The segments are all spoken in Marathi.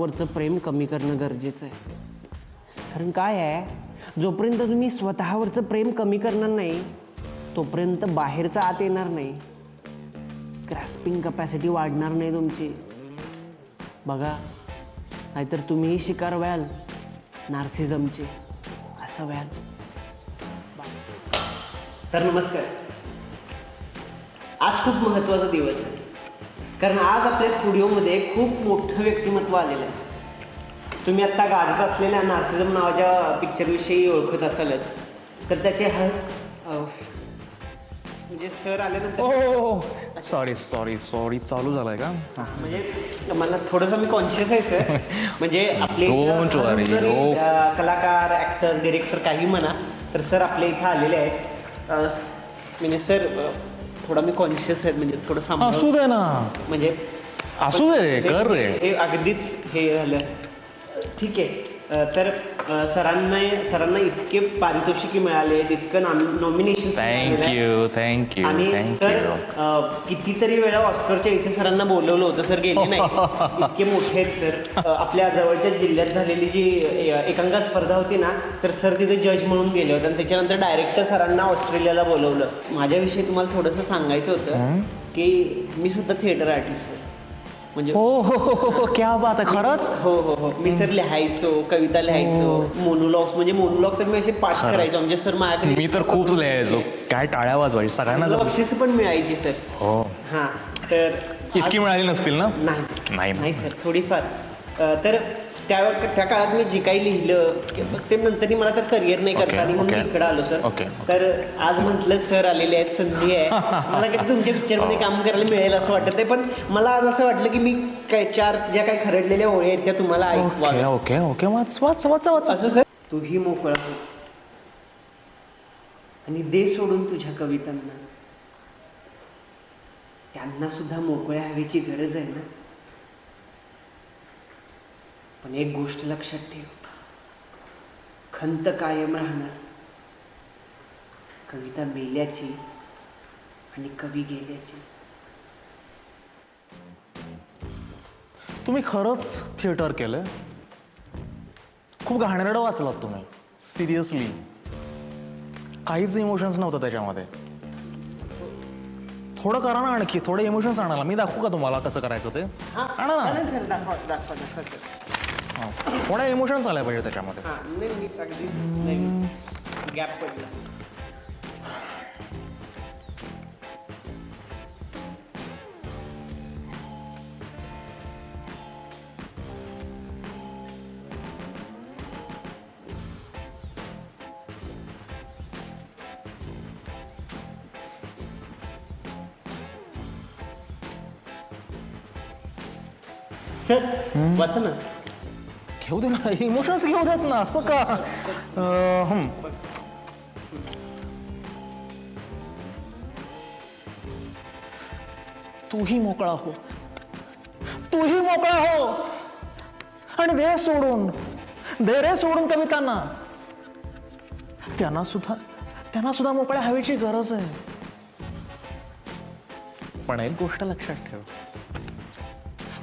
स्वतःवरचं प्रेम कमी करणं गरजेचं आहे. कारण काय आहे? जोपर्यंत तुम्ही स्वतःवरचं प्रेम कमी करणार नाही तोपर्यंत बाहेरचं आत येणार नाही. ग्रॅस्पिंग कपॅसिटी वाढणार नाही तुमची. बघा नाहीतर तुम्हीही शिकार व्हाल नार्सिझमचे असं व्हाल. तर नमस्कार. आज खूप महत्त्वाचा दिवस आहे. कारण आज आपल्या स्टुडिओमध्ये खूप मोठं व्यक्तिमत्व आलेलं आहे. तुम्ही आत्ता गाजत असलेल्या नार्सिझम नावाच्या पिक्चरविषयी ओळखत असालच. तर त्याचे ह म्हणजे सर आल्यानंतर हो सॉरी सॉरी सॉरी चालू झालाय का? म्हणजे मला थोडंसं मी कॉन्शियस आहे सर. म्हणजे आपले Don't worry, जरी, no. अं, कलाकार ॲक्टर डिरेक्टर काही म्हणा तर सर आपल्या इथं आलेले आहेत. अं, म्हणजे सर अं, थोडा मी कॉन्शियस आहे म्हणजे थोडं सांभाळ असू दे ना. म्हणजे असू दे रे, कर रे. हे अगदीच हे झालं. ठीक आहे. तर सरांना सरांना इतके पारितोषिके मिळाले इतकं nomination thank you thank you आणि सर कितीतरी वेळा ऑस्करच्या इथे सरांना बोलवलं होतं सर गेले नाही. इतके मोठे आहेत सर. आपल्या जवळच्या जिल्ह्यात झालेली जी एकांका स्पर्धा होती ना तर सर तिथे जज म्हणून गेले होते. आणि त्याच्यानंतर डायरेक्टर सरांना ऑस्ट्रेलियाला बोलवलं. माझ्याविषयी तुम्हाला थोडंसं सांगायचं होतं की मी सुद्धा थिएटर आर्टिस्ट सर. म्हणजे हो हो हो, हो हो क्या बात आहे खरंच? हो हो हो. मी सर लिहायचो कविता लिहायचो मोनोलॉग्स म्हणजे मोनोलॉग तर मी असे पाठ. करायचो. म्हणजे सर माझ्याकडे मी तर खूप लिहायचो. काय टाळ्या वाजवायची सगळ्यांना जम- बक्षीस पण मिळायची सर. हो. हां तर इतकी मिळाली नसतील ना? नाही नाही नाही. सर थोडीफार. अ, तर त्या त्या काळात मी जे काही लिहिलं की- ते नंतर मला तर करिअर नाही करता आली म्हणून. इकडे आलो सर. तर आज म्हटलं सर आलेले आहेत संधी आहे. मला काही तुमच्या पिक्चरमध्ये काम करायला मिळेल असं वाटत आहे पण मला आज असं वाटलं की मी काय चार ज्या काही खरडलेल्या ओळी आहेत त्या तुम्हाला ऐकवा ओके ओके वाच वाच वाच वाच. असं सर तूही मोकळा हो. आणि दे सोडून तुझ्या कवितांना. त्यांना सुद्धा मोकळ्या हवेची गरज आहे ना? पण एक गोष्ट लक्षात ठेव. खंत कायम राहणार. कविता मेल्याची आणि कवी गेल्याची. तुम्ही खरंच थिएटर केलं खूप घाणेरडं वाचलात तुम्ही सिरियसली. काहीच इमोशन्स नव्हतं त्याच्यामध्ये. थोडं करा ना आणखी थोडे इमोशन्स आणायला. मी दाखवू का तुम्हाला कसं करायचं ते? आणा ना. चालेल सर दाखवा दाखवा दाखवा थोडा इमोशन्स आल्या पाहिजे त्याच्यामध्ये? हां नाही मी अगदीच गॅप पडला. सर वाचा ना. घेऊ दे ना इमोशन्स घेऊ देत ना असं का अं, हं. तूही मोकळा हो तूही मोकळा हो आणि दे सोडून धैर्य सोडून कवितांना त्यांना सुद्धा त्यांना सुद्धा मोकळ्या हवेची गरज आहे पण एक गोष्ट लक्षात ठेव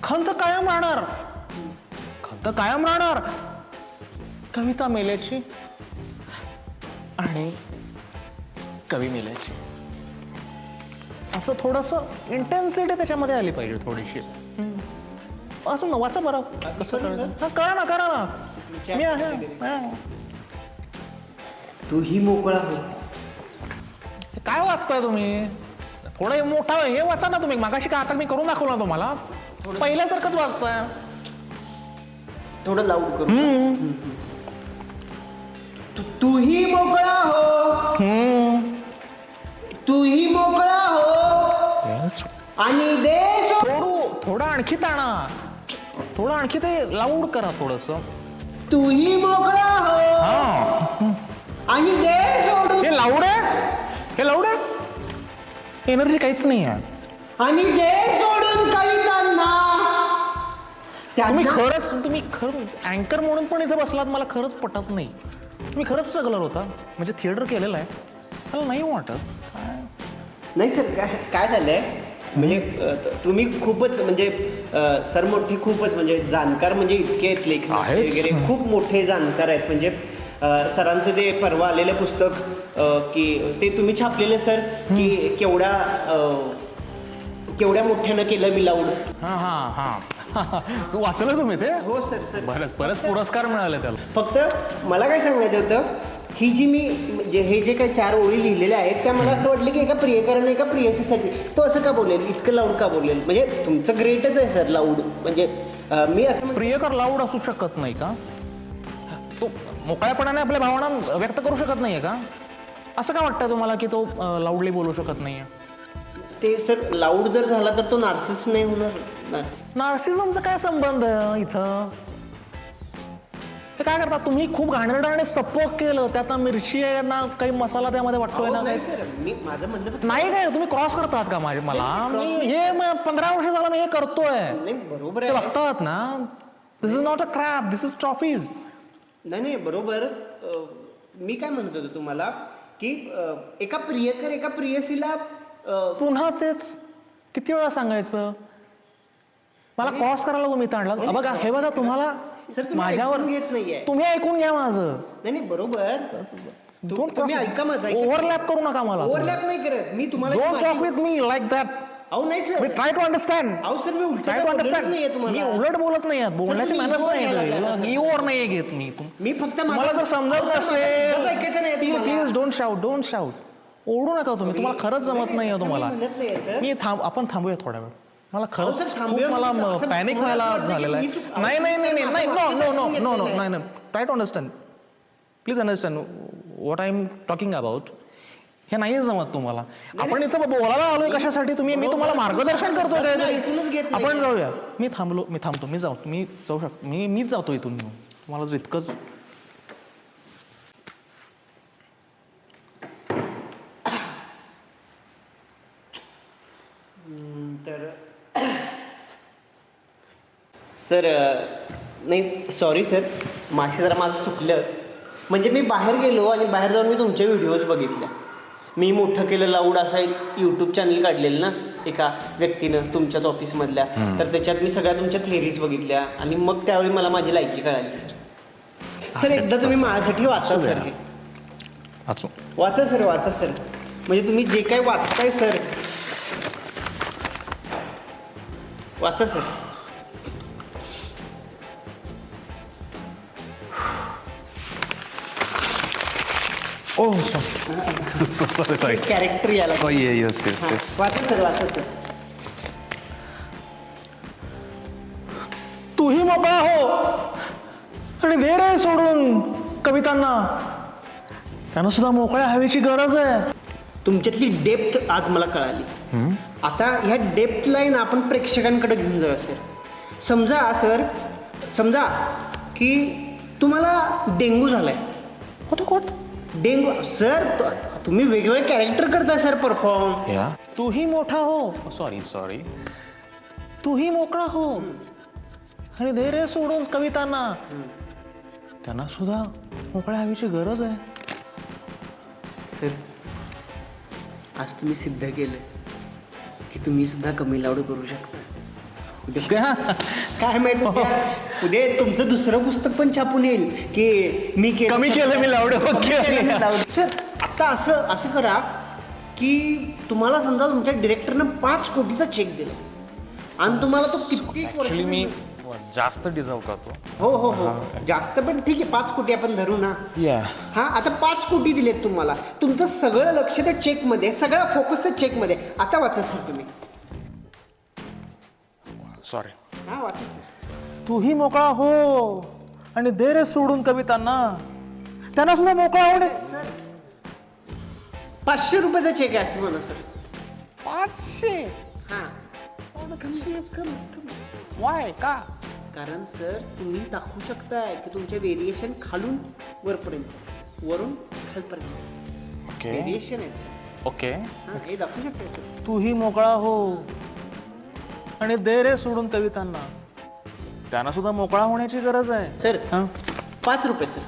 खंत कायम राहणार खंत कायम राहणार. कविता मेल्याची आणि कवी मेल्याची. असं थोडस इंटेन्सिटी त्याच्यामध्ये आली पाहिजे थोडीशी. ना वाचा बरं. कसं हा, करा ना करा ना. मी आहे. हा. तूही मोकळा हो. काय वाचताय तुम्ही? थोडं मोठा हे वाचा ना तुम्ही. मागाशी का आता मी करून दाखवलं ना तुम्हाला. पहिल्यासारखंच वाचताय. थोडं लाऊड करू. तू तूही मोकळा हो. हम्म. तूही मोकळा हो. Yes. आणि दे सो- थोडं थोडं आणखी ताणा. थोडं आणखी ते लाऊड करा थोडस. तूही मोकळा हो. हा. आणि दे सोडून. हे लाऊड आहे? हे लाऊड आहे? एनर्जी काहीच नाही आहे. आणि दे तुम्ही खरंच तुम्ही खरं अँकर म्हणून पण इथे बसलात मला खरंच पटत नाही. तुम्ही खरंच स्ट्रगलर होता. म्हणजे थिएटर केलेलं आहे. मला नाही वाटत? नाही सर काय काय झालंय? म्हणजे अ, त- तुम्ही खूपच म्हणजे अ, सर मोठे खूपच म्हणजे जाणकार म्हणजे इतके आहेत आहेच. वगैरे. खूप मोठे जाणकार आहेत. म्हणजे अ, सरांचं ते परवा आलेलं पुस्तक अ, की ते तुम्ही छापलेलं सर की केवढ्या अ, केवढ्या मोठ्यानं केलं मी लावून हा हा हा. तू वाचलं तुम्ही ते? हो सर सर. बरंच बरेच पुरस्कार मिळाले त्याला. फक्त मला काय सांगायचं होतं ही जी मी म्हणजे हे जे काही चार ओळी लिहिलेल्या आहेत त्या मला असं वाटलं की एका प्रियकराने एका प्रियसीसाठी तो असं का बोलेल? इतकं लाऊड का बोलेल? म्हणजे तुमचं ग्रेटच आहे सर लाऊड म्हणजे अं, मी असं म्हण- प्रियकर लाऊड असू शकत नाही का? तो मोकळ्यापणाने आपल्या भावना व्यक्त करू शकत नाहीये का? असं का वाटतं तुम्हाला की तो लाऊडली बोलू शकत नाहीये? ते सर लाऊड जर झाला तर तो नार्सिस नाही होणार? नार्सिझमचा काय संबंध इथं? हे काय करता? तुम्ही खूप घाणेरडं आणि सपोक केलं. त्यात ना मिरची आहे ना काही मसाला त्यामध्ये वाटतोय ना काही सर मी माझं म्हणणं फक्त- नाही काय तुम्ही क्रॉस करतात का माझे मला? मी हे म- पंधरा वर्ष झालं मी हे करतोय. नाही बरोबर ते आहे बघतात ना. This is not a crap this is trophies नाही नाही बरोबर. अं, मी काय म्हणत होतो तुम्हाला की अं, एका प्रियकर एका प्रियसीला अं, पुन्हा तेच. किती वेळा सांगायचं? मला क्रॉस करायला तुम्ही ताणला बघा हे बघा तुम्हाला माझ्यावर घेत नाहीये. तुम्ही ऐकून घ्या माझं. नाही बरोबर. तुम्ही ऐका माझं ओव्हरलॅप करू नका मला ओव्हरलॅप नाही करत. मी तुम्हाला don't talk with me like that अहो नाही सर. मी ट्राय टू अंडरस्टँड अहो सर मी उलट ट्राय टू अंडरस्टँड नाहीये मी तुम्हाला उलट बोलत नाही आहेत बोलण्याची मॅनर्स नाही. इओवर नाही घेत मी. मी फक्त माझं- जर समजत नसेल. Please don't shout don't shout ओरडू नका तुम्ही. तुम्हाला खरंच जमत नाही आहे तुम्हाला. मी. मी थांब आपण थांबूया थोडा वेळ. मला खरंच खूप थांबूया मला म्हणजे पॅनिक तुम्हाला व्हायला झालेलं आहे. नाही नाही नाही नाही no no no no no नाही. नाही try to understand please understand what I am talking about हे नाही जमत तुम्हाला. आपण इथं बोलायला आलोय कशासाठी तुम्ही? मी तुम्हाला मार्गदर्शन करतोय काय. आपण जाऊया. मी थांबलो मी थांबतो. मी जाऊ मी जाऊ शकतो मी मीच जातो इथून. तुम्हाला जर इतकंच सर नाही सॉरी सर. माशी जरा माझं चुकलंच म्हणजे मी बाहेर गेलो आणि बाहेर जाऊन मी तुमचे व्हिडिओज बघितल्या. मी मोठं केलं लाऊड असा एक यूट्यूब चॅनल काढलेलं ना एका व्यक्तीनं तुमच्याच ऑफिसमधल्या तर त्याच्यात मी सगळ्या तुमच्या थेरीज बघितल्या आणि मग त्यावेळी मला माझी लायकी कळाली सर. सर एकदा तुम्ही माझ्यासाठी वाचा सर. हे वाचू. सर वाचा सर. म्हणजे तुम्ही जे काही वाचताय सर. वाचा sir. Oh sorry sorry character याला Oh, येस येस हा, येस वाचा सर वाचा सर तूही मोकळा हो आणि दे रे सोडून कवितांना. त्यांना सुद्धा मोकळ्या हवेची गरज आहे. तुमच्यातली डेप्थ आज मला कळाली. आता ह्या डेप्थ लाईन आपण प्रेक्षकांकडे घेऊन जाऊया सर. समजा सर समजा की तुम्हाला डेंगू झालाय. डेंगू सर त- तुम्ही वेगवेगळे कॅरेक्टर करताय सर परफॉर्म या. तूही मोठा हो. सॉरी सॉरी तूही मोकळा हो. आणि रे सोडून कवितांना. त्यांना सुद्धा मोकळ्या हवेची गरज आहे. सर आज तुम्ही सिद्ध केलं की तुम्ही सुद्धा कमी लावड करू शकता. काय माहीत उद्या? उद्या तुमचं दुसरं पुस्तक पण छापून येईल की मी केलं. कमी केलं मी लावडं, कमी ओके. केलं मी लावडं. सर आता असं असं करा की तुम्हाला समजा तुमच्या डिरेक्टरनं पाच कोटीचा चेक दिला. आणि तुम्हाला तो किती ऍक्च्युली मी जास्त डिझर्व करतो. हो हो हो. जास्त पण ठीक आहे पाच कोटी आपण धरू ना. या हा आता पाच कोटी दिलेत तुम्हाला. तुमचं सगळं लक्ष त्या चेकमध्ये सगळा फोकस त्या चेकमध्ये आता वाचा सर तुम्ही. सॉरी हा वाचा सर तूही मोकळा हो आणि दे रे सोडून कवितांना. त्यांना सुद्धा मोकळा होणे पाचशे रुपयाचा चेक आहे असं म्हणा सर. पाचशे? हा. कमी कमी कमी वाय का? कारण सर तुम्ही दाखवू शकताय की तुमचे व्हेरिएशन खालून वरपर्यंत वरून खालपर्यंत. ओके व्हेरिएशन आहे सर. ओके हा हे दाखवू शकताय सर. तूही मोकळा हो. आणि दे रे सोडून कवितांना. त्यांना सुद्धा मोकळा होण्याची गरज आहे. सर हं? पाच रुपये सर.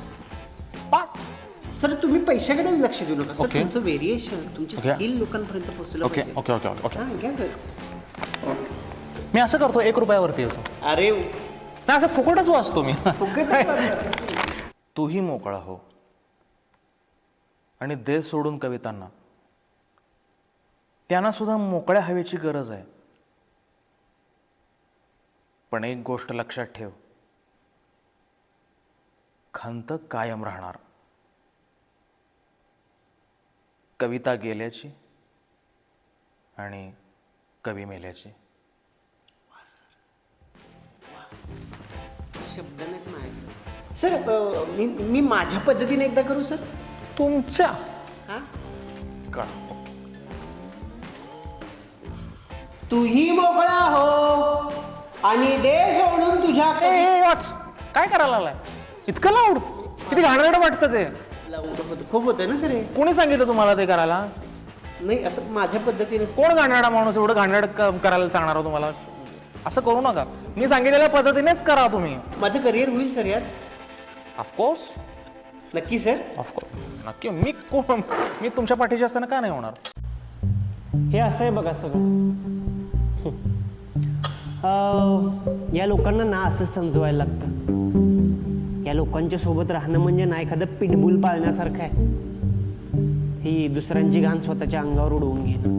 सर तुम्ही पैशाकडे लक्ष देऊ नका सर. Okay. तुमचं व्हेरिएशन तुमची Okay. स्किल लोकांपर्यंत पोहोचलं ओके पाहिजे. Okay okay okay. हा घ्या सर. मी असं करतो एक रुपयावरती येतो. अरे नाही असं फुकटच वाचतो मी. तूही मोकळा हो. आणि दे सोडून कवितांना. त्यांना सुद्धा मोकळ्या हवेची गरज आहे. पण एक गोष्ट लक्षात ठेव. खंत कायम राहणार. कविता गेल्याची आणि कवी मेल्याची. शब्द नाहीत माझ्याकडे. सर अ, मी मी माझ्या पद्धतीने एकदा करू सर? तुमच्या? हा? का तूही मोकळा हो. आणि दे सोडून तुझ्या ए, ए, वाच. काय करायला आलाय इतकं लाऊड किती घाणेरडं वाटतं ते? खूप होतंय ना सर हे? कोणी सांगितलं तुम्हाला ते करायला? नाही असं माझ्या पद्धतीने कोण घाणेरडा माणूस एवढं घाणेरड क- करायला सांगणार हो तुम्हाला? असं करू नका. मी सांगितलेल्या पद्धतीनेच करा तुम्ही. माझं करिअर होईल सर यात. ऑफकोर्स नक्की सर. ऑफकोर्स नक्की. मी कोण मी तुमच्या पाठीशी असताना का नाही होणार? हे असं आहे बघा सगळं. अं, या लोकांना ना असंच समजवायला लागतं. या लोकांच्या सोबत राहणं म्हणजे ना एखादं पिटबुल पाळण्यासारखं आहे. ही दुसऱ्यांची घाण स्वतःच्या अंगावर उडवून घेणं.